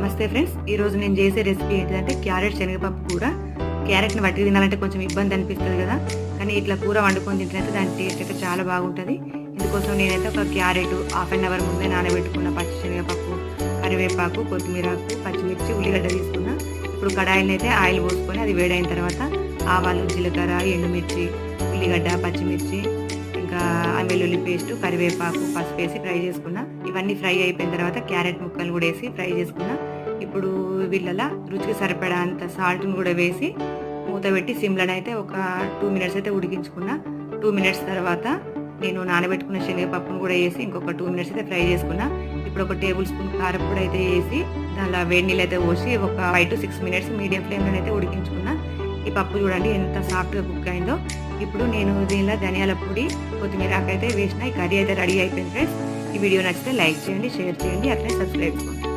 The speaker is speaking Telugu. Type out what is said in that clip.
నమస్తే ఫ్రెండ్స్. ఈరోజు నేను చేసే రెసిపీ ఏంటంటే క్యారెట్ శనగపప్పు కూర. క్యారెట్ని వట్టి తినాలంటే కొంచెం ఇబ్బంది అనిపిస్తుంది కదా. కానీ ఇట్లా కూర వండుకొని తింటే దాని టేస్ట్ అయితే చాలా బాగుంటుంది. ఇందుకోసం నేనైతే ఒక క్యారెట్ హాఫ్ అన్ అవర్ ముందే నానబెట్టుకున్న పచ్చి శనగపప్పు కరివేపాకు కొత్తిమీరకు పచ్చిమిర్చి ఉల్లిగడ్డ తీసుకున్నా. ఇప్పుడు కడాయిని అయితే ఆయిల్ పోసుకొని అది వేడైన తర్వాత ఆవాలు జీలకర్ర ఎండుమిర్చి ఉల్లిగడ్డ పచ్చిమిర్చి వెల్లుల్లి పేస్ట్ కరివేపాకు పసుపు వేసి ఫ్రై చేసుకున్నా. ఇవన్నీ ఫ్రై అయిపోయిన తర్వాత క్యారెట్ ముక్కలు కూడా వేసి ఫ్రై చేసుకున్నా. ఇప్పుడు వీళ్ళలా రుచికి సరిపడా అంత సాల్ట్ని కూడా వేసి మూత పెట్టి సిమ్లను అయితే ఒక టూ మినిట్స్ అయితే ఉడికించుకున్నా. టూ మినిట్స్ తర్వాత నేను నానబెట్టుకున్న శనగపప్పును కూడా వేసి ఇంకొక టూ మినిట్స్ అయితే ఫ్రై చేసుకున్నా. ఇప్పుడు ఒక టేబుల్ స్పూన్ కారపొడి అయితే వేసి దానిలో వేడి నీళ్ళు అయితే పోసి ఒక five to six minutes medium ఫ్లేమ్లో అయితే ఉడికించుకున్నా. ఈ పప్పు చూడండి ఎంత సాఫ్ట్గా కుక్ అయిందో. ఇప్పుడు నేను దీనిలో ధనియాల పొడి కొత్తిమీర అయితే వేసిన ఈ కర్రీ అయితే రెడీ అయిపోయింది ఫ్రెండ్స్. ఈ వీడియో నచ్చితే లైక్ చేయండి షేర్ చేయండి అట్లనే సబ్స్క్రైబ్ చేసుకోండి